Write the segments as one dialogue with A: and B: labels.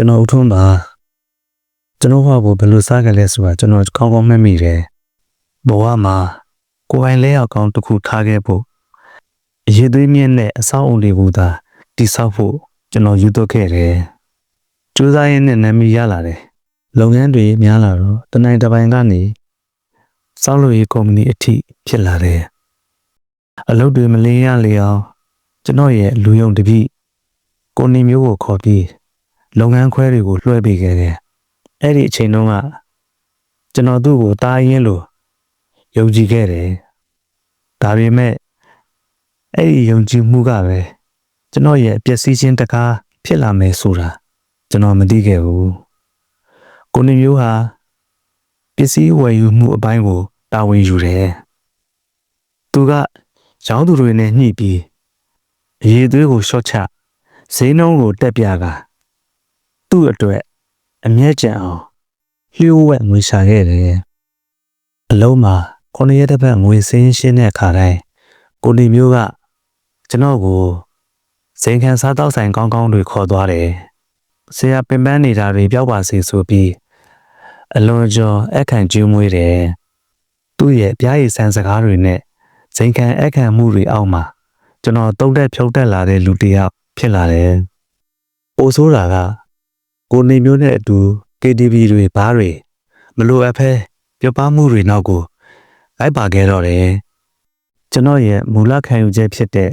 A: ကျွန်တော်ဦးထွန်းပါကျွန်တော်ဟောဖို့ဘယ်လိုစားကြလဲဆိုတာကျွန်တော်ကောင်းကောင်းမှတ်မိတယ်ဘဝမှာကိုယ်ပိုင်လဲရောက်ကောင်းတစ်ခုထားခဲ့ဖို့အရေးသွေးမြင့်တဲ့အဆောက်အုံတွေကိုသာတိဆောက်ဖို့ကျွန်တော်ယူတော့ခဲ့တယ်ကြိုးစားရင်းနဲ့နာမည်ရလာတယ်လုပ်ငန်းတွေများလာတော့တနိုင်တစ်ပိုင်းကနေစောက်လို့ရေးကုမ္ပဏီအထိဖြစ်လာတယ်အလုပ်တွေမလင်းရလေအောင်ကျွန်တော်ရဲ့လူယုံတပိကိုနေမျိုးကိုခေါ်ပြီး လုပ်ငန်းခွဲတွေကိုလွှဲပေးခဲ့တယ်။အဲ့ဒီအချိန်တုန်းကကျွန်တော်သူ့ကိုတားရင်လို့ယုံကြည်ခဲ့တယ်။ဒါပေမဲ့အဲ့ဒီယုံကြည်မှုကပဲကျွန်တော်ရဲ့အပျက်စီးခြင်းတကားဖြစ်လာမယ်ဆိုတာကျွန်တော်မသိခဲ့ဘူး။ကိုနေမျိုးဟာပစ္စည်းဝယ်ယူမှုအပိုင်းကိုတာဝန်ယူတယ်။သူကရောင်းသူတွေနဲ့ညှိပြီးအရေးသွေးကိုရှော့ချဈေးနှုန်းကိုတက်ပြက သူ့အတွက်အမျက်ကြံအောင်လျှို့ဝှက်ငွေရှာခဲ့တယ်။အလုံးမှာခုနှစ်ရက်တစ်ပတ်ငွေစင်းရှင်းတဲ့အခါတိုင်းကိုနေမျိုးကကျွန်တော်ကိုစိန်ခံစားတော့ဆိုင်ကောင်းကောင်းတွေခေါ်သွားတယ်။ဆရာပင်ပန်းနေတာတွေပျောက်ပါစေဆိုပြီးအလွန်ကျော်အခန့်ကျူးမွေးတယ်။သူ့ရဲ့ပြားရည်ဆန်စကားတွေနဲ့စိန်ခံအခန့်မှုတွေအောက်မှာကျွန်တော်တုံးတက်ဖြုတ်တက်လာတဲ့လူတစ်ယောက်ဖြစ်လာတယ်။ပိုဆိုးတာက ကိုနေမျိုးနဲ့အတူ KTV တွေဘားတွေမလိုအပ်ဖဲပြပမှုတွေနောက်ကိုလိုက်ပါခဲ့တော့တယ်ကျွန်တော်ရဲ့မူလခံယူချက်ဖြစ်တဲ့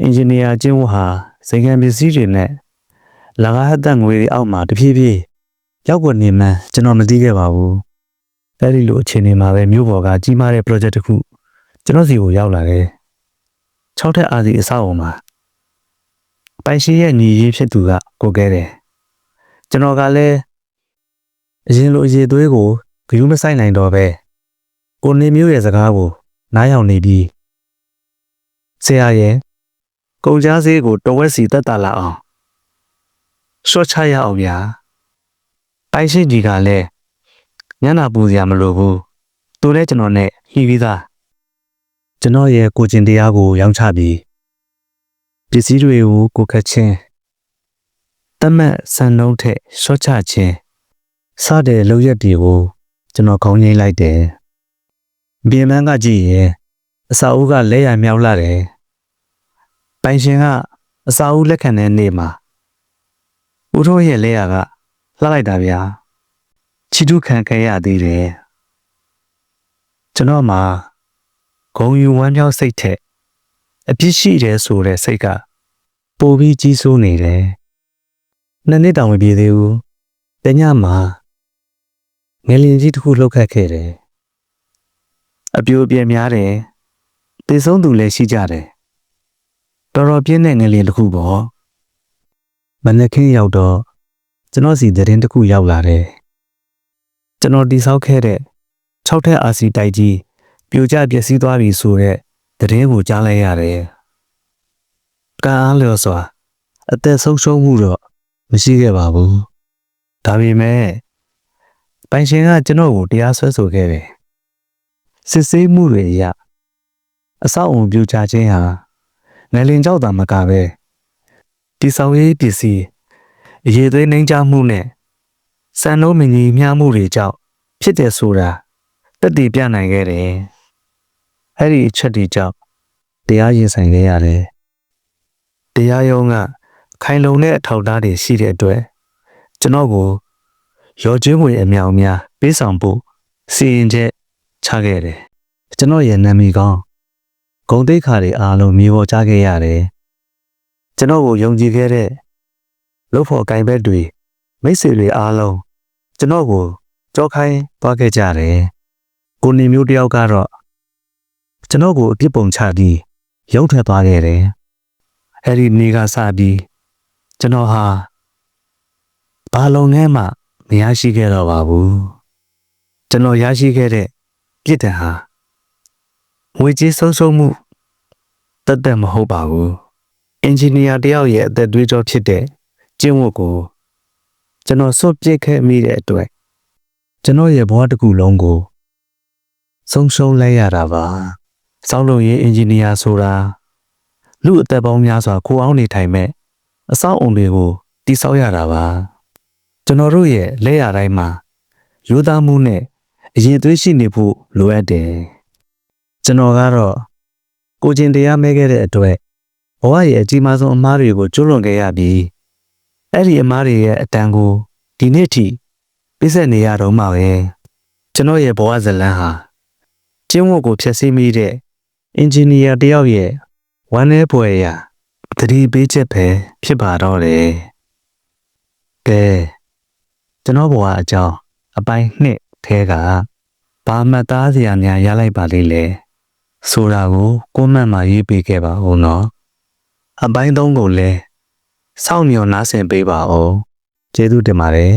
A: အင်ဂျင်နီယာကျင်းဝတ်ဟာစိန်ခံပစ္စည်းတွေနဲ့လကားဟတ်သက်ငွေတွေအောက်မှာတဖြည်းဖြည်းရောက်ပေါ်နေမှန်းကျွန်တော်မသိခဲ့ပါဘူးအဲ့ဒီလိုအခြေအနေမှာပဲမြို့ပေါ်ကကြီးမားတဲ့ project တစ်ခုကျွန်တော်စီကိုရောက်လာတယ်6ထပ်အာစီအဆောက်အုံမှာပိုင်ရှိရဲ့ညီရေးဖြစ်သူကကိုကဲတယ် ကျွန်တော်ကလည်းအရင်လိုအရေးသွေးကိုဂရုမစိုက်နိုင်တော့ပဲကိုနေမျိုးရဲ့စကားကိုနားယောင်နေပြီးဆရာရဲ့ကုန်ကြားစေးကိုတဝက်စီတက်တာလာအောင်ရှော့ချရအောင်ဗျာပိုင်ရှိကြီးကလည်းညနာပူစရာမလိုဘူးသူလည်းကျွန်တော်နဲ့ဟီးပြီးသားကျွန်တော်ရဲ့ကိုကျင်တရားကိုရောင်းချပြီးပစ္စည်းတွေကိုကိုခတ်ချင်း တမတ်ဆန်လုံးထက်ရှော့ချခြင်းစတဲ့လောက်ရက်တွေကိုကျွန်တော်ခေါင်းငိမ့်လိုက်တယ်။ဘီမန်းကကြည့်ရင်အစာအုပ်ကလက်ရမြောက်လာတယ်။ပိုင်ရှင်ကအစာအုပ်လက်ခံတဲ့နေ့မှာဦးထိုးရဲ့လက်ရကလှလိုက်တာဗျာ။ချီတုခံခဲ့ရသေးတယ်။ကျွန်တော်မှာဂုံယူဝမ်းမြောက်စိတ်ထက်အပြစ်ရှိတယ်ဆိုတဲ့စိတ်ကပိုပြီးကြီးစိုးနေတယ်။ နှစ်နှစ်တောင်မပြည့်သေးဘူး။တညမှာငလင်ကြီးတစ်ခုလှုပ်ခတ်ခဲ့တယ်။အပြိုအပြဲများတယ်။တေဆုံးသူလည်းရှိကြတယ်။တော်တော်ပြင်းတဲ့ငလင်တစ်ခုပေါ့။မနက်ခင်းရောက်တော့ကျွန်တော်စီသတင်းတစ်ခုရောက်လာတယ်။ကျွန်တော်တိဆောက်ခဲ့တဲ့6ထက်အာစီတိုက်ကြီးပြိုကျပျက်စီးသွားပြီဆိုတဲ့သတင်းကိုကြားလိုက်ရတယ်။ကားအားလျော်စွာအသက်ဆုံးရှုံးမှုတော့ မရှိခဲ့ပါဘူး။ဒါပေမဲ့ပိုင်ရှင်ကကျွန်တော်ကိုတရားစွဲဆိုခဲ့တယ်။စစ်ဆေးမှုတွေအရအဆောက်အုံပြိုကျခြင်းဟာငလင်ကြောက်တာမကပဲတိဆောက်ရေးပစ္စည်းအရေးသွေးနှိမ်ချမှုနဲ့စံနှုန်းမညီမျှမှုတွေကြောင့်ဖြစ်တယ်ဆိုတာတက်တည်ပြနိုင်ခဲ့တယ်။အဲ့ဒီအချက်တွေကြောင့်တရားရင်ဆိုင်ခဲ့ရတယ်။တရားရုံးက ခိုင်လုံတဲ့အထောက်အထားတွေရှိတဲ့အတွက်ကျွန်တော်ကိုရော်ကျွေးငွေအမြောက်အများပေးဆောင်ဖို့စီရင်ချက်ချခဲ့တယ်။ကျွန်တော်ရဲ့နာမည်ကောင်းဂုံတိတ်ခါတွေအားလုံးမြေပေါ်ချခဲ့ရတယ်။ကျွန်တော်ကိုယုံကြည်ခဲ့တဲ့လို့ဖို့အကင်ဘက်တွေမိတ်ဆွေတွေအားလုံးကျွန်တော်ကိုကြောခိုင်းသွားခဲ့ကြတယ်။ကိုနေမျိုးတယောက်ကတော့ကျွန်တော်ကိုအပြစ်ပုံချပြီးရုံထွက်သွားခဲ့တယ်။အဲဒီနေ့ကစပြီး ကျွန်တော်ဟာဘာလုံငန်းမှမရရှိခဲ့တော့ပါဘူးကျွန်တော်ရရှိခဲ့တဲ့ပြစ်ဒဏ်ဟာငွေကြေးဆုံးရှုံးမှုတတ်တတ်မဟုတ်ပါဘူးအင်ဂျင်နီယာတယောက်ရဲ့အသက်သွေးကြောဖြစ်တဲ့ကျင့်ဝတ်ကိုကျွန်တော်စွန့်ပစ်ခဲ့မိတဲ့အတွက်ကျွန်တော်ရဲ့ဘဝတစ်ခုလုံးကိုဆုံးရှုံးလိုက်ရတာပါစောင်းလုံရေးအင်ဂျင်နီယာဆိုတာလူအသက်ပေါင်းများစွာကိုအောင်နေထိုင်မဲ့ အဆောက်အုံတွေကိုတိဆောက်ရတာပါကျွန်တော်တို့ရဲ့လက်ရတိုင်းမှာရိုးသားမှုနဲ့အရင်သွေးရှိနေဖို့လိုအပ်တယ်ကျွန်တော်ကတော့ကိုကျင်တရားမဲခဲ့တဲ့အတွက်ဘဝရဲ့အကြီးမားဆုံးအမားတွေကိုကျွလွန်ခဲ့ရပြီးအဲ့ဒီအမားတွေရဲ့အတန်ကိုဒီနေ့ထိပြည့်စက်နေရတော့မှပဲကျွန်တော်ရဲ့ဘဝဇလန်းဟာကျင်းဝတ်ကိုဖျက်ဆီးမိတဲ့အင်ဂျင်နီယာတယောက်ရဲ့ဝမ်းနည်းပွေရာ သတိပေးချက်ပဲဖြစ်ပါတော့တယ်ကဲကျွန်တော်ဘဝအကြောင်းအပိုင်းနှစ်ထဲကဘာမှတ်သားစရာများရလိုက်ပါလိမ့်လေဆိုတာကိုကိုမန့်မှာရေးပေးခဲ့ပါဦးနော်အပိုင်းသုံးကိုလည်းစောင့်မျှော်နားဆင်ပေးပါဦးကျေးဇူးတင်ပါတယ်